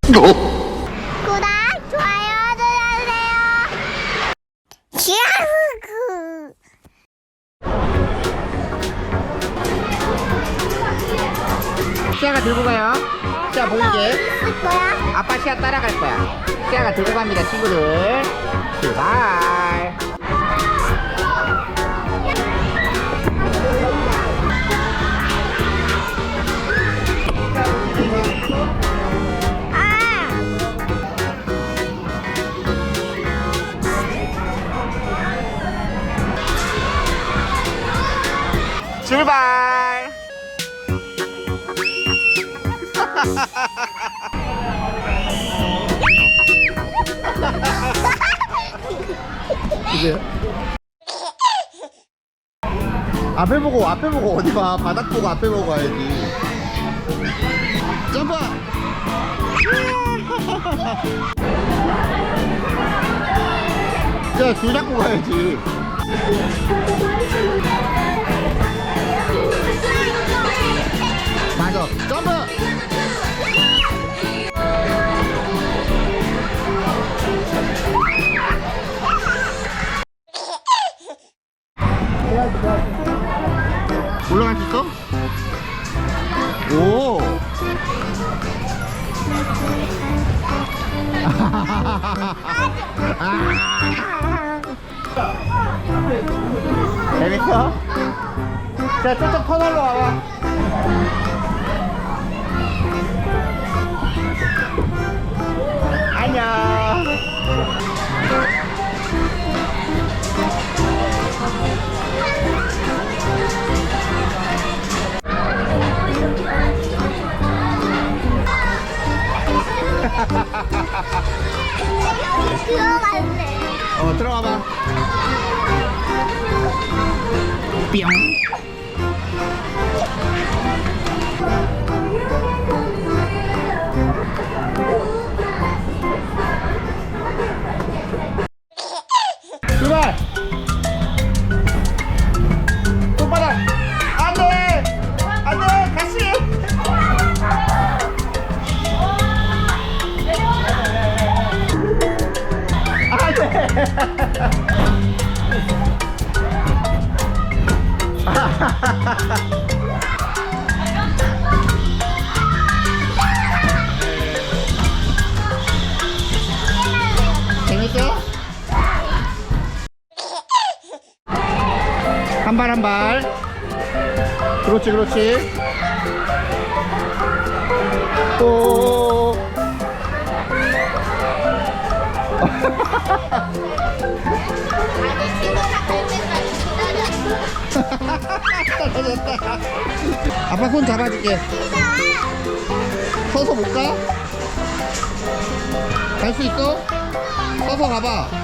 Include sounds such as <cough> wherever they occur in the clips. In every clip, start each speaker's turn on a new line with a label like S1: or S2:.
S1: 구독, 좋아요 눌러주세요. 지아흐그.
S2: 시아가 들고 가요. 시아 보이게.
S1: 쓸 거야?
S2: 아빠 시아 따라갈 거야. 시아가 들고 갑니다, 친구들. 출발. 출발. 앞에 보고 앞에 보고 어디 봐. 바닥 보고 앞에 보고 가야지. 점프! 야줄 잡고 가야지 재밌어? 자 저쪽 터널로 와봐. 안녕
S1: 들어갈래.
S2: 어 들어가봐 뿅 재밌어? 한발 한 발. 그렇지, 그렇지. 또. <laughs> 떨어졌다. <laughs> 아빠 손 잡아줄게. 서서 못 가? 갈 수 있어? 서서 가봐. <laughs>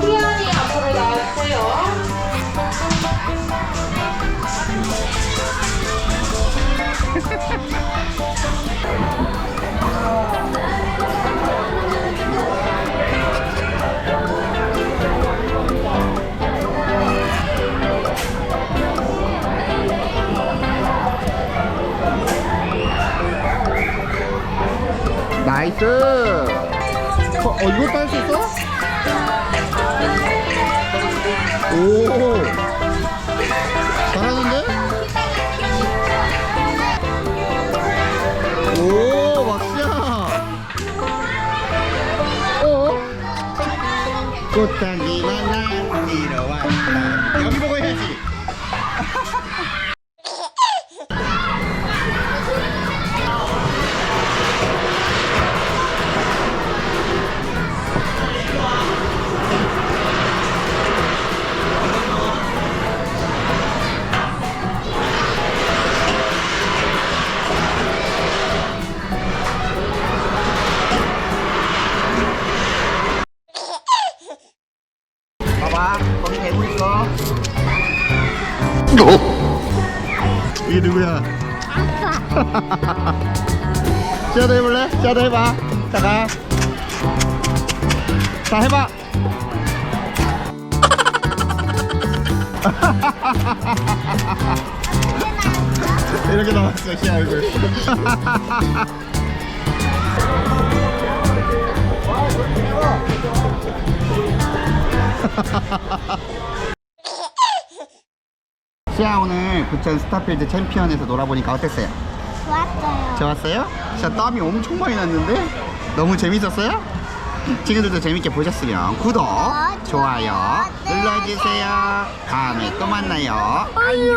S3: 수연이 앞으로 나와
S2: 나이스. 어, 어 이거 딸수 있어? 오. 잘하는데? 오, 막시야. 어? 꽃향기만 날리러 왔다. 여기 보고 해야지. <laughs> 이게 누구야? <laughs> 시아도 해볼래? 시아도 해봐. 자, 가. 자 해봐 <laughs> 이렇게 나왔어 시아 얼굴 <laughs> 시아 오늘 부천 스타필드 챔피언에서 놀아보니까 어땠어요?
S1: 좋았어요.
S2: 좋았어요? 진짜 땀이 엄청 많이 났는데 너무 재밌었어요? 친구들도 재밌게 보셨으면 구독, 좋아요 눌러주세요 다음에 또 만나요
S1: 안녕.